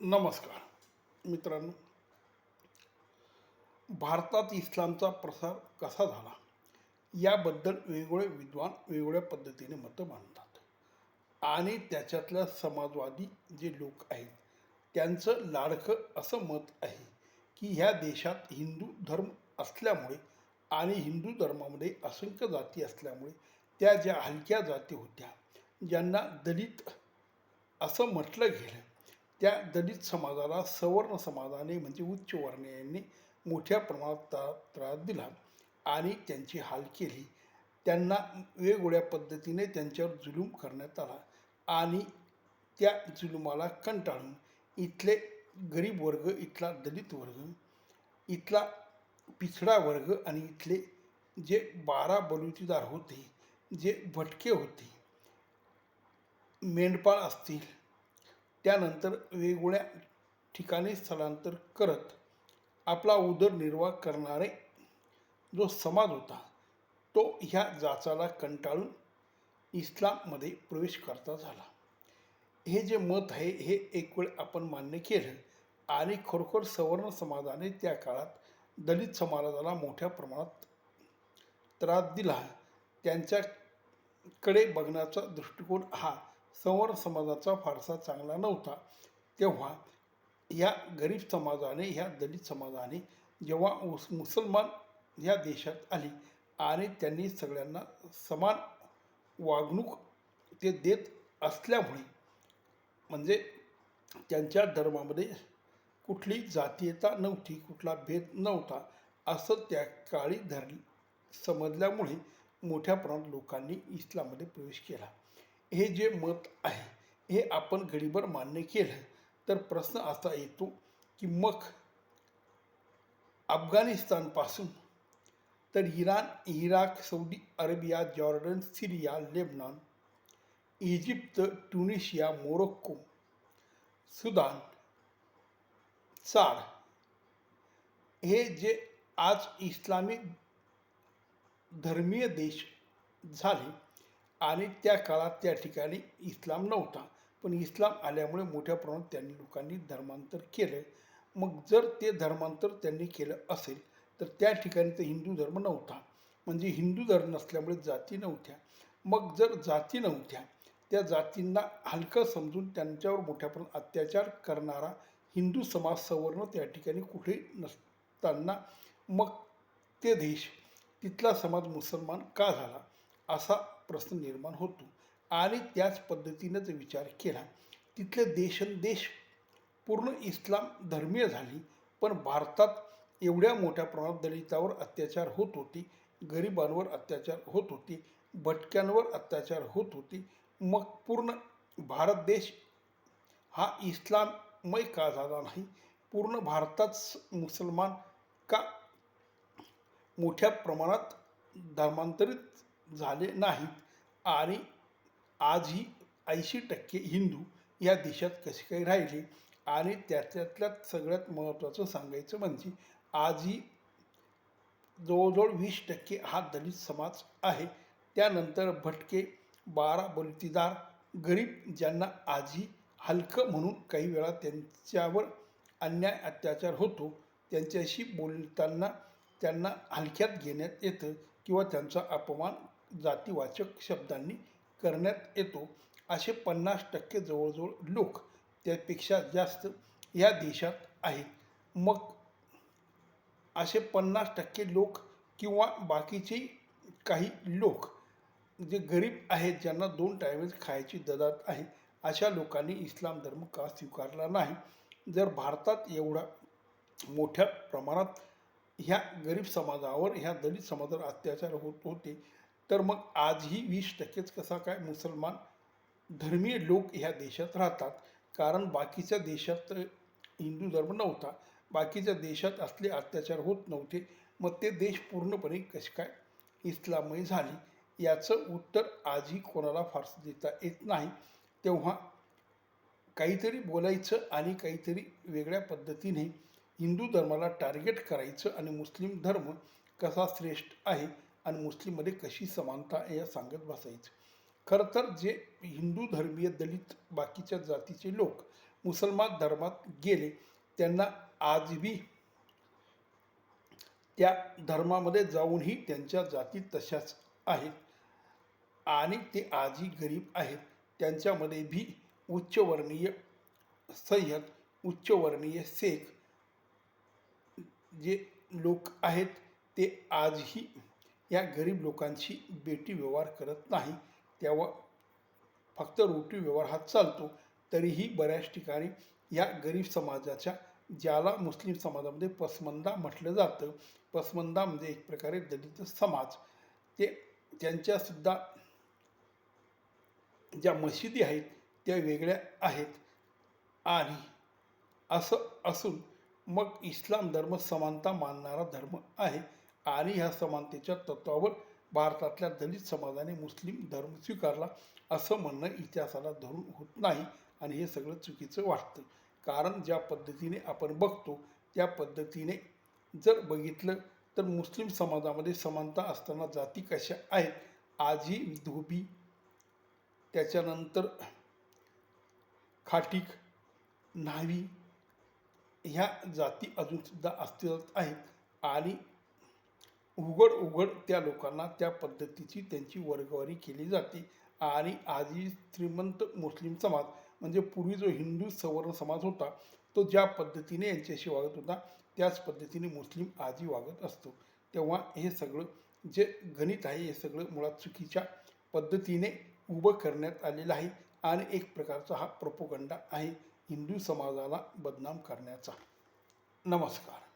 नमस्कार. मित्रांनो भारतात इस्लामचा प्रसार कसा झाला? याबद्दल वेगवेगळे विद्वान वेगवेगळ्या पद्धतीने मतं मांडतात. आणि त्याच्यातल्या समाजवादी जे लोक आहेत त्यांचं लाडकं असं मत आहे की ह्या देशात हिंदू धर्म असल्यामुळे आणि हिंदू धर्मामध्ये असंख्य जाती असल्यामुळे त्या ज्या हलक्या जाती होत्या ज्यांना दलित असं म्हटलं गेलं त्या दलित समाजाला सवर्ण समाजाने म्हणजे उच्च वर्णीयांनी मोठ्या प्रमाणात ता त्रास दिला आणि त्यांची हाल केली. त्यांना वेगवेगळ्या पद्धतीने त्यांच्यावर जुलूम करण्यात आला आणि त्या जुलुमाला कंटाळून इथले गरीब वर्ग इथला दलित वर्ग इथला पिछडा वर्ग आणि इथले जे बारा बलुतीदार होते जे भटके होते मेंढपाळ असतील त्यानंतर वेगवेगळ्या ठिकाणी स्थलांतर करत आपला उदरनिर्वाह करणारे जो समाज होता तो ह्या जाचाला कंटाळून इस्लाममध्ये प्रवेश करता झाला. हे जे मत आहे हे एक वेळ आपण मान्य केलं आणि खरोखर सवर्ण समाजाने त्या काळात दलित समाजाला मोठ्या प्रमाणात त्रास दिला. त्यांच्याकडे बघण्याचा दृष्टिकोन हा सवर्ण समाजाचा फारसा चांगला नव्हता. तेव्हा या गरीब समाजाने ह्या दलित समाजाने जेव्हा उस मुसलमान ह्या देशात आली आणि त्यांनी सगळ्यांना समान वागणूक ते देत असल्यामुळे म्हणजे त्यांच्या धर्मामध्ये कुठली जातीयता नव्हती कुठला भेद नव्हता असं त्या काळी धर समजल्यामुळे मोठ्या प्रमाणात लोकांनी इस्लाममध्ये प्रवेश केला. हे जे मत आहे हे आपण घडीभर मान्य केलं तर प्रश्न असा येतो की मग अफगाणिस्तानपासून तर Iran Iraq Saudi Arabia Jordan Syria Lebanon Egypt Tunisia Morocco Sudan Chad हे जे आज इस्लामिक धर्मीय देश झाले आणि त्या काळात त्या ठिकाणी इस्लाम नव्हता. पण इस्लाम आल्यामुळे मोठ्या प्रमाणात त्यांनी लोकांनी धर्मांतर केलं. मग जर ते धर्मांतर त्यांनी केलं असेल तर त्या ठिकाणी तर हिंदू धर्म नव्हता. म्हणजे हिंदू धर्म नसल्यामुळे जाती नव्हत्या. मग जर जाती नव्हत्या त्या जातींना हलकं समजून त्यांच्यावर मोठ्या प्रमाणात अत्याचार करणारा हिंदू समाज सवर्ण त्या ठिकाणी कुठे नसताना मग ते देश तिथला समाज मुसलमान का झाला? असा प्रश्न निर्माण होतो आणि त्याच पद्धतीनंच विचार केला. तिथले देशनदेश पूर्ण इस्लाम धर्मीय झाली पण भारतात एवढ्या मोठ्या प्रमाणात दलितावर अत्याचार होत होते गरिबांवर अत्याचार होत होते भटक्यांवर अत्याचार होत होते. मग पूर्ण भारत देश हा इस्लाममय का झाला नाही? पूर्ण भारतात मुसलमान का मोठ्या प्रमाणात धर्मांतरित झाले नाहीत. आणि आजही ऐंशी टक्के हिंदू या देशात कसे काही राहिले? आणि त्याच्यातल्यात सगळ्यात महत्त्वाचं सांगायचं म्हणजे आजही जवळजवळ वीस टक्के हा दलित समाज आहे. त्यानंतर भटके बारा बलुतेदार गरीब ज्यांना आजही हलकं म्हणून काही वेळा त्यांच्यावर अन्याय अत्याचार होतो त्यांच्याशी बोलताना त्यांना हलक्यात घेण्यात येतं किंवा त्यांचा अपमान जातीवाचक शब्दांनी करण्यात येतो. असे पन्नास टक्के जवळजवळ लोक त्यापेक्षा जास्त या देशात आहेत. मग असे पन्नास टक्के लोक किंवा बाकीचे काही लोक जे गरीब आहेत ज्यांना दोन टायमेज खायची ददात आहे अशा लोकांनी इस्लाम धर्म का स्वीकारला नाही? जर भारतात एवढा मोठ्या प्रमाणात ह्या गरीब समाजावर ह्या दलित समाजावर अत्याचार होत होते तर मग आजही वीस टक्केच कसा काय मुसलमान धर्मीय लोक ह्या देशात राहतात? कारण बाकीच्या देशात हिंदू धर्म नव्हता. बाकीच्या देशात असले अत्याचार होत नव्हते. मग ते देश पूर्णपणे कसे काय इस्लामय झाले? याचं उत्तर आजही कोणाला फारसं देता येत नाही. तेव्हा काहीतरी बोलायचं आणि काहीतरी वेगळ्या पद्धतीने हिंदू धर्माला टार्गेट करायचं आणि मुस्लिम धर्म कसा श्रेष्ठ आहे? आणि मुस्लिममध्ये कशी समानता या सांगत बसायचं. खरं तर जे हिंदू धर्मीय दलित बाकीच्या जातीचे लोक मुसलमान धर्मात गेले त्यांना आजही त्या धर्मामध्ये जाऊनही त्यांच्या जाती तशाच आहेत आणि ते आजही गरीब आहेत. त्यांच्यामध्ये भी उच्चवर्णीय सय्यद उच्चवर्णीय शेख जे लोक आहेत ते आजही या गरीब लोकांशी बेटी व्यवहार करत नाही तेव्हा फक्त रोटी व्यवहार हा चालतो तरीही बऱ्याच ठिकाणी या गरीब समाजाच्या ज्याला मुस्लिम समाजामध्ये पसमंदा म्हटलं जातं पसमंदा म्हणजे एक प्रकारे दलित समाज ते त्यांच्यासुद्धा ज्या मशिदी आहेत त्या वेगळ्या आहेत. आणि असं असून मग इस्लाम धर्म समानता मानणारा धर्म आहे. आणि ह्या समानतेच्या तत्वावर भारतातल्या दलित समाजाने मुस्लिम धर्म स्वीकारला असं म्हणणं इतिहासाला धरून होत नाही आणि हे सगळं चुकीचं वाटतं. कारण ज्या पद्धतीने आपण बघतो त्या पद्धतीने जर बघितलं तर मुस्लिम समाजामध्ये समानता असताना जाती कशा आहेत आजी धोबी त्याच्यानंतर खाटीक न्हावी ह्या जाती अजूनसुद्धा अस्तित्वात आहेत आणि उघड उघड त्या लोकांना त्या पद्धतीची त्यांची वर्गवारी केली जाते. आणि आजही श्रीमंत मुस्लिम समाज म्हणजे पूर्वी जो हिंदू सवर्ण समाज होता तो ज्या पद्धतीने यांच्याशी वागत होता त्याच पद्धतीने मुस्लिम आजही वागत असतो. तेव्हा हे सगळं जे गणित आहे हे सगळं मुळात चुकीच्या पद्धतीने उभं करण्यात आलेलं आहे. आणि एक प्रकारचा हा प्रपोगंडा आहे हिंदू समाजाला बदनाम करण्याचा. नमस्कार.